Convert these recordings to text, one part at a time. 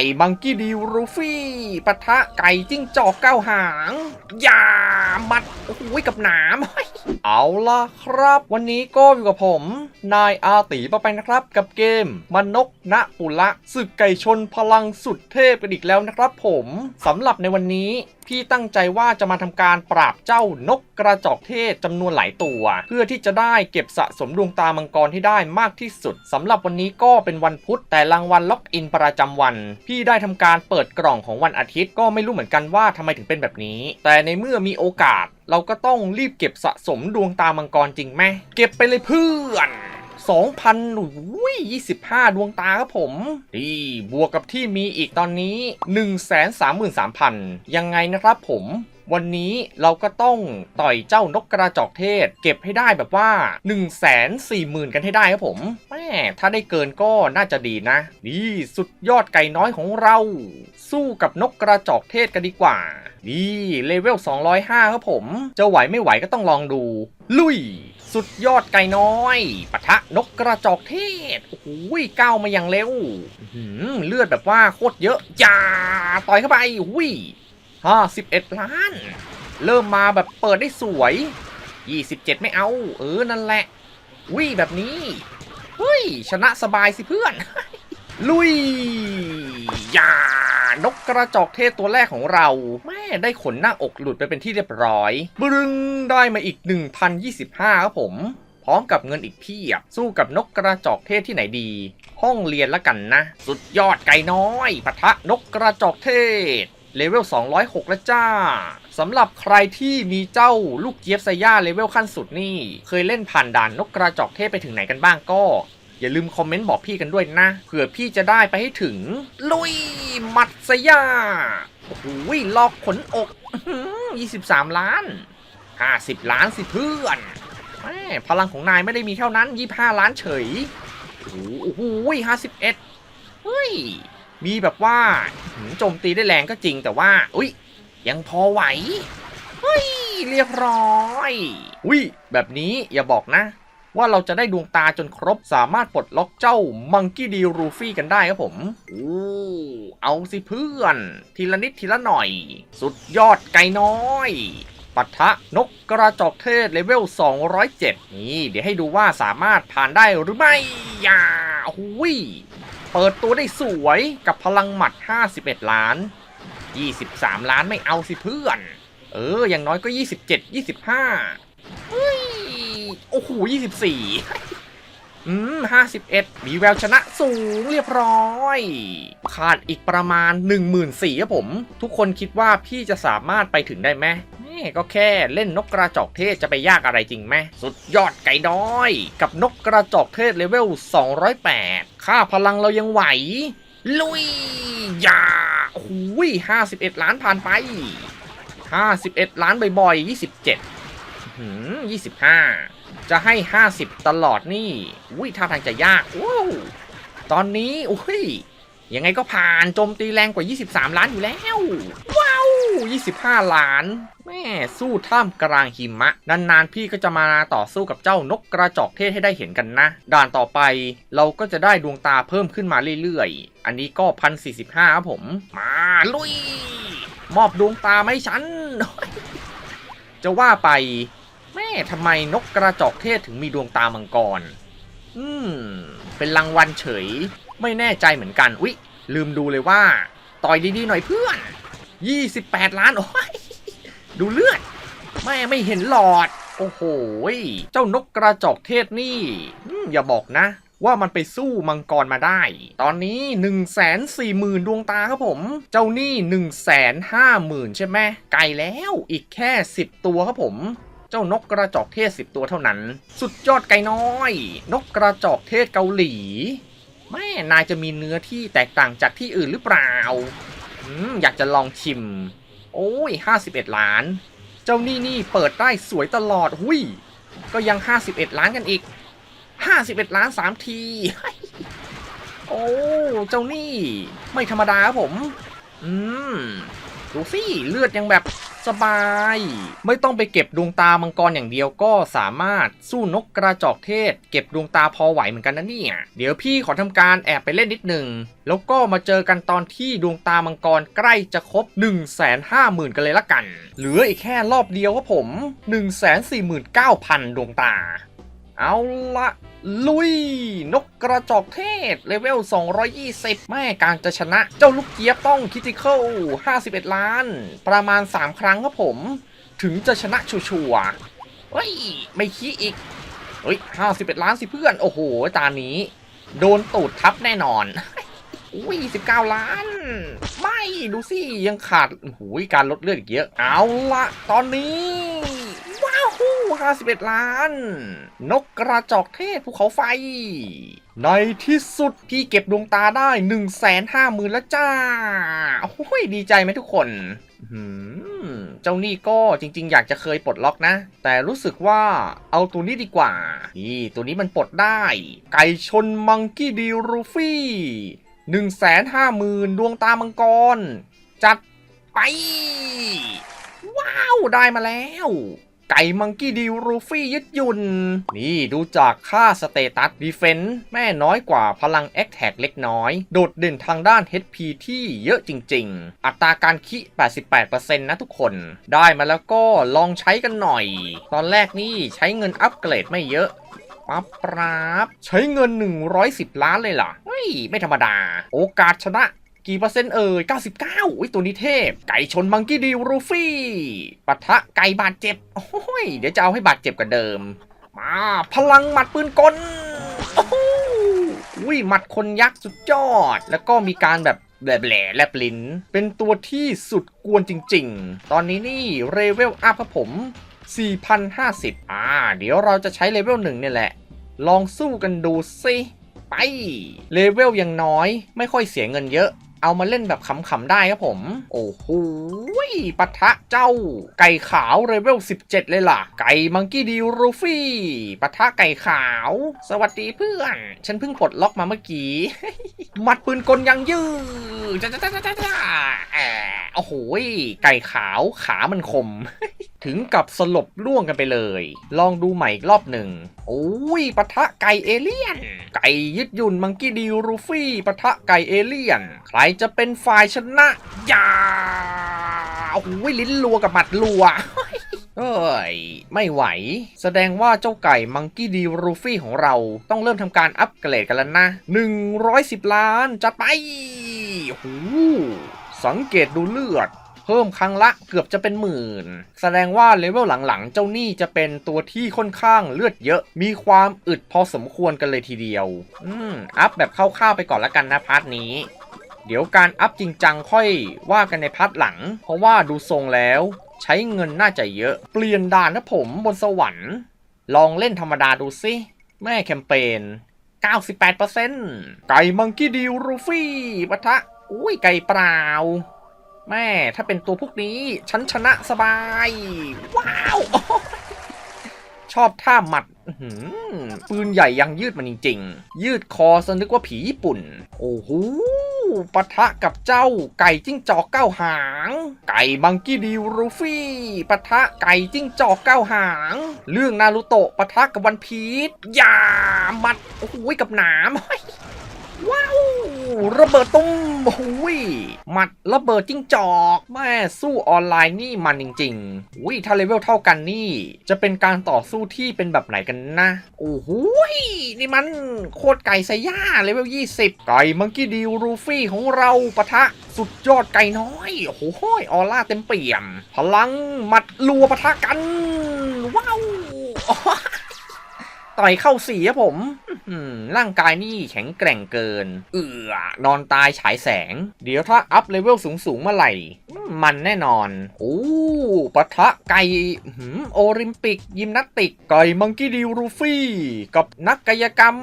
ก่มังกี้ดีรูฟี่ปะทะไก่จิ้งจอกเก้าหางอย่ามัดโอ้โหกับหนามเอาล่ะครับ วันนี้ก็อยู่กับผม นายอาตีปะไปนะครับ กับเกมมันนกณปุระศึกไก่ชนพลังสุดเทพกันอีกแล้วนะครับ ผมสำหรับในวันนี้พี่ตั้งใจว่าจะมาทำการปราบเจ้านกกระจอกเทศจำนวนหลายตัว เพื่อที่จะได้เก็บสะสมดวงตามังกรที่ได้มากที่สุดสำหรับวันนี้ก็เป็นวันพุธแต่รางวัลล็อกอินประจำวันพี่ได้ทำการเปิดกล่องของวันอาทิตย์ก็ไม่รู้เหมือนกันว่าทำไมถึงเป็นแบบนี้ แต่ในเมื่อมีโอกาส เราก็ต้องรีบเก็บสะสมดวงตามังกรจริงไหมเก็บไปเลยเพื่อน2,000อุ้ย25 ดวงตาครับผม ดีบวกกับที่มีอีกตอนนี้ 133,000 ยังไงนะครับผม วันนี้เราก็ต้องต่อยเจ้านกกระจอกเทศ เก็บให้ได้แบบว่า 140,000 กันให้ได้ครับผมแม่ถ้าได้เกินก็น่าจะดีนะ นี่สุดยอดไก่น้อยของเรา สู้กับนกกระจอกเทศกันดีกว่า นี่เลเวล 205 ครับผม จะไหวไม่ไหวก็ต้องลองดู ลุย สุดยอดไก่น้อยปะทะนกกระจอกเทศ โอ้โหก้าวมาอย่างเร็วหือเลือดแบบว่าโคตรเยอะจ้าต่อยเข้าไปอุ้ย ห้าสิบเอ็ดล้าน เริ่มมาแบบเปิดได้สวย27ไม่เอา เออ นั่นแหละวิ่แบบนี้ เฮ้ย ชนะสบายสิเพื่อน ลุยยานกกระจอกเทศตัวแรกของเรา แม่ได้ขนหน้าอกหลุดไปเป็นที่เรียบร้อยบึงได้มาอีก 1,025 ครับผม พร้อมกับเงินอีกเพียบ สู้กับนกกระจอกเทศที่ไหนดี ห้องเรียนละกันนะ สุดยอดไก่น้อยปะทะนกกระจอกเทศ เลเวล 206 แล้วจ้าสำหรับใครที่มีเจ้าลูกเจี๊ยบไซย่าเลเวลขั้นสุดนี่ เคยเล่นผ่านด่านนกกระจอกเทศไปถึงไหนกันบ้างก็ อย่าลืมคอมเมนต์บอกพี่กันด้วยนะ เผื่อพี่จะได้ไปให้ถึง ลุยมัดไซย่าโอ้โหลอกขนอก 23 ล้าน 50 ล้านสิเพื่อนแม่พลังของนายไม่ได้มีเท่านั้น 25 ล้านเฉย โอ้โหห้าสิบเอ็ดเฮ้ย มีแบบว่าโจมตีได้แรงก็จริงแต่ว่า อุ้ยยังพอไหวเฮ้ยเรียบร้อยอุ้ยแบบนี้อย่าบอกนะ ว่าเราจะได้ดวงตาจนครบสามารถปลดล็อกเจ้ามังกี้ดีรูฟี่กันได้ครับผมโอ้เอาสิเพื่อน ทีละนิดทีละหน่อย สุดยอดไก่น้อยปะทะนกกระจอกเทศเลเวล 207 นี่ เดี๋ยวให้ดูว่าสามารถผ่านได้หรือไม่ อย่าหุย เปิดตัวได้สวยกับพลังหมัด 51 ล้าน 23 ล้านไม่เอาสิเพื่อน เออ อย่างน้อยก็ 27 25เฮ้ย โอ้โห 24 อืม 51 มีแววชนะสูงเรียบร้อย ขาดอีกประมาณ 14,000ครับผม ทุกคนคิดว่าพี่จะสามารถไปถึงได้ไหมแม่ก็แค่เล่นนกกระจอกเทศจะไปยากอะไรจริงไหม สุดยอดไก่น้อย กับนกกระจอกเทศเลเวล 208 ค่าพลังเรายังไหว ลุยยาโอ้โห51ล้านผ่านไป51ล้านบ่อยๆ27หืม25จะให้50ตลอดนี่อุ้ยท่าทางจะยากว้าวตอนนี้อุ้ยยังไงก็ผ่านโจมตีแรงกว่า 23 ล้านอยู่แล้ว 25 ล้าน แม่สู้ท่ามกลางหิมะ นานๆ พี่ก็จะมาต่อสู้กับเจ้านกกระจอกเทศให้ได้เห็นกันนะ ด่านต่อไปเราก็จะได้ดวงตาเพิ่มขึ้นมาเรื่อยๆ อันนี้ก็1,045ครับผม มาลุย มอบดวงตามาให้ฉัน จะว่าไป แม่ทำไมนกกระจอกเทศถึงมีดวงตามังกร อืม เป็นรางวัลเฉย ไม่แน่ใจเหมือนกันอุ๊ยลืมดูเลยว่า ต่อยดีๆหน่อยเพื่อน 28 ล้าน โอ้ย ดูเลือดแม่ไม่เห็นหลอด โอ้โหยเจ้านกกระจอกเทศนี่อืมอย่าบอกนะ ว่ามันไปสู้มังกรมาได้ ตอนนี้ 1 4 0 0 0 0 ดวงตาครับผม เจ้านี่ 1 5 0 0 0 0 ใช่ไหมไกลแล้วอีกแค่ 10 ตัวครับผมเจ้านกกระจอกเทศ10ตัวเท่านั้น สุดยอดไก่น้อย นกกระจอกเทศเกาหลี แม่นายจะมีเนื้อที่แตกต่างจากที่อื่นหรือเปล่า อยากจะลองชิม โอ้ย51ล้าน เจ้านี่นี่เปิดได้สวยตลอดหุยก็ยัง51ล้านกันอีก51ล้าน3ที โอ้ เจ้านี่ ไม่ธรรมดาครับผม อืม ดูสิ เลือดยังแบบ สบาย ไม่ต้องไปเก็บดวงตามังกรอย่างเดียวก็สามารถสู้นกกระจอกเทศ เก็บดวงตาพอไหวเหมือนกันนะเนี่ยเดี๋ยวพี่ขอทำการแอบไปเล่นนิดหนึ่งแล้วก็มาเจอกันตอนที่ดวงตามังกรใกล้จะครบ 1 5 0 0 0 0 กันเลยละกัน เหลืออีกแค่รอบเดียวครับผม 149,000 ดวงตา เอาละลุย นกกระจอกเทศ เลเวล 220 แม่การจะชนะ เจ้าลูกเกียบต้องคิติคอล51 ล้าน ประมาณ 3 ครั้งครับผม ถึงจะชนะชัวร์เฮ้ย ไม่ขี้อีก เฮ้ย 51 ล้านสิเพื่อน โอ้โห ตานี้ โดนตูดทับแน่นอนอุ้ย19ล้าน ไม่ ดูสิ ยังขาดหูยการลดเลือดอีกเยอะ เอาละตอนนี้ 51 ล้าน นกกระจอกเทศภูเขาไฟ ในที่สุดพี่เก็บดวงตาได้ 1 5 0 0 0 0แล้วจ้าโอ้ยดีใจไหมทุกคนหืมเจ้านี่ก็จริง ๆ อยากจะเคยปลดล็อกนะ แต่รู้สึกว่าเอาตัวนี้ดีกว่า นี่ตัวนี้มันปลดได้ ไก่ชนมังกี้ดีรูฟี่หนึ่งแสนห้าหมื่นดวงตามังกร จัดไป ว้าว ได้มาแล้ว ไก่มังกี้ดีรูฟี่ยึดยุน นี่ดูจากค่าสเตตัสดีเฟนส์แม่น้อยกว่าพลังแอคแท็กเล็กน้อย โดดเด่นทางด้าน HP ที่เยอะจริง ๆ อัตราการคิ 88%นะทุกคน ได้มาแล้วก็ลองใช้กันหน่อย ตอนแรกนี่ใช้เงินอัปเกรดไม่เยอะปั๊บปราบใช้เงิน 110 ล้านเลยเหรอเฮ้ย ไม่ธรรมดา โอกาสชนะ กี่เปอร์เซ็นต์เอ่ย99อุ้ยตัวนี้เทพ ไก่ชนมังกี้ดิวรูฟี่ปะทะไก่บาดเจ็บ โอ้ย เดี๋ยวจะเอาให้บาดเจ็บกว่าเดิม มา พลังหมัดปืนกลอ้โหอุ้ยหมัดคนยักษ์สุดยอด แล้วก็มีการแบบแหลแหล่แลบลิ้น เป็นตัวที่สุดกวนจริง ๆ ตอนนี้นี่เรเวลอัพครับผม 4,050 อ่า เดี๋ยวเราจะใช้เลเวลหนึ่งเนี่ยแหละ ลองสู้กันดูสิ ไป เลเวลยังน้อย ไม่ค่อยเสียเงินเยอะ เอามาเล่นแบบขำๆได้ครับผม โอ้โหปะทะเจ้า ไก่ขาวเลเวล 17 เลยล่ะ ไก่มังกี้ดีรูฟี่ปะทะไก่ขาว สวัสดีเพื่อน ฉันเพิ่งปลดล็อกมาเมื่อกี้หมัดปืนกลยังยืดจ้าจ้าจ้าจ้าจ้าโอ้โหไก่ขาวขามันคม ถึงกับสลบล่วงกันไปเลย ลองดูใหม่อีกรอบหนึ่ง โอ้ยปะทะไก่เอเลี่ยน ไก่ยึดยุ่นมังกี้ดีรูฟี่ปะทะไก่เอเลี่ยน ใครจะเป็นฝ่ายชนะอย่าโอ้โหลิ้นรัวกับหมัดรัวเอ้ย ไม่ไหว แสดงว่าเจ้าไก่มังกี้ดีรูฟี่ของเราต้องเริ่มทำการอัปเกรดกันแล้วนะ 110 ล้าน จัดไปโอ้โหสังเกตดูเลือด พิ่มครั้งละเกือบจะเป็นหมื่น แสดงว่าเลเวลหลังๆ เจ้านี่จะเป็นตัวที่ค่อนข้างเลือดเยอะ มีความอึดพอสมควรกันเลยทีเดียว อืม อัพแบบคร่าวๆไปก่อนละกันนะพาร์ทนี้เดี๋ยวการอัพจริงจังค่อยว่ากันในพาร์ทหลัง เพราะว่าดูทรงแล้ว ใช้เงินน่าจะเยอะ เปลี่ยนด่านนะผมบนสวรรค์ ลองเล่นธรรมดาดูสิ แม่แคมเปญ 98%ไก่มังกี้ดิวรูฟี่ปะทะ อุ้ยไก่เปล่า แม่ถ้าเป็นตัวพวกนี้ ฉันชนะสบาย ว้าว ชอบท่าหมัดหืปืนใหญ่ยังยืดมันจริง ๆ ยืดคอสนึกว่าผีญี่ปุ่น โอ้โหปะทะกับเจ้าไก่จิ้งจอกเก้าหาง ไก่บังกี้ดิวรูฟี่ปะทะไก่จิ้งจอกเก้าหาง เรื่องนารูโตะปะทะกับวันพีชอย่าหมัดโอ้โหกับหนาม ว้าวระเบิดตุ้มหุยหมัดระเบิดจิ้งจอกแม่สู้ออนไลน์นี่มันจริงๆอุ้ยถ้าเลเวลเท่ากันนี่ จะเป็นการต่อสู้ที่เป็นแบบไหนกันนะโอ้โหยนี่มันโคตรไก่ไซย่าเลเวล 20 ไก่มังกี้ดิวรูฟี่ของเราปะทะสุดยอดไก่น้อยโอ้โหยออร่าเต็มเปี่ยม พลังหมัดลัวปะทะกัน ว้าว ต่อยเข้าสีครับผมร่างกายนี่แข็งแกร่งเกิน เอือนอนตายฉายแสง เดี๋ยวถ้าอัพเลเวลสูงสูงๆเมื่อไหร่ มันแน่นอน โอ้ปะทะไก่หืมโอลิมปิก ยิมนาสติก ไก่มังกี้ดิวรูฟี่ กับนักกายกรรม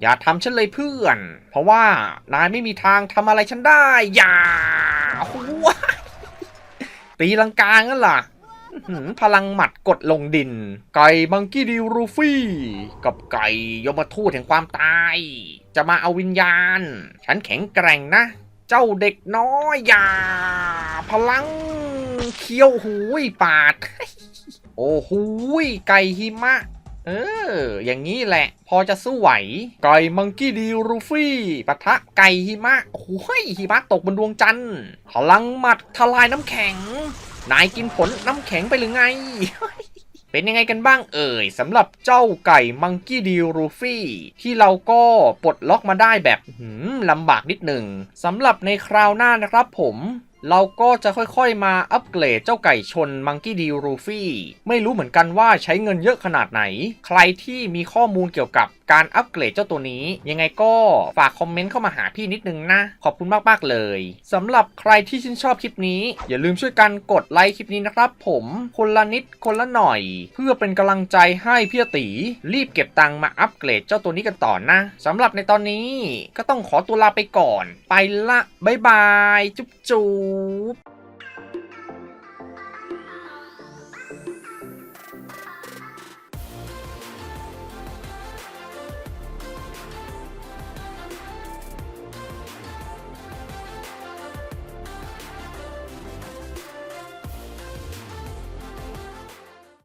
อย่าทำฉันเลยเพื่อน เพราะว่านายไม่มีทางทำอะไรฉันได้ อย่าตีลังกางั้นล่ะอื้อหือ พลังหมัดกดลงดิน ไก่มังกี้ดิวรูฟี่ กับไก่ยมทูตแห่งความตาย จะมาเอาวิญญาณ ฉันแข็งแกร่งนะ เจ้าเด็กน้อยอย่า พลังเคี้ยวหูยปาด โอ้โหยไก่หิมะเออ อย่างนี้แหละ พอจะสู้ไหว ไก่มังกี้ดีรูฟี่ปะทะไก่หิมะโอ้ยหิมะตกบนดวงจันทร์พลังหมัดทลายน้ำแข็ง นายกินผลน้ำแข็งไปหรือไง เป็นยังไงกันบ้างเอ่ยสำหรับเจ้าไก่มังกี้ดีรูฟี่ ที่เราก็ปลดล็อกมาได้แบบหืมลำบากนิดหนึ่งสำหรับในคราวหน้านะครับผมเราก็จะค่อยๆ มาอัปเกรดเจ้าไก่ชนมังกี้ดีรูฟี่ ไม่รู้เหมือนกันว่าใช้เงินเยอะขนาดไหน ใครที่มีข้อมูลเกี่ยวกับการอัปเกรดเจ้าตัวนี้ ยังไงก็ฝากคอมเมนต์เข้ามาหาพี่นิดนึงนะ ขอบคุณมากๆเลยสำหรับใครที่ชื่นชอบคลิปนี้ อย่าลืมช่วยกันกดไลค์คลิปนี้นะครับ ผมคนละนิดคนละหน่อย เพื่อเป็นกำลังใจให้พี่ตีรีบเก็บตังค์มาอัปเกรดเจ้าตัวนี้กันต่อนะสำหรับในตอนนี้ก็ต้องขอตัวลาไปก่อน ไปละบ๊ายบาย จุ๊บจุ๊บ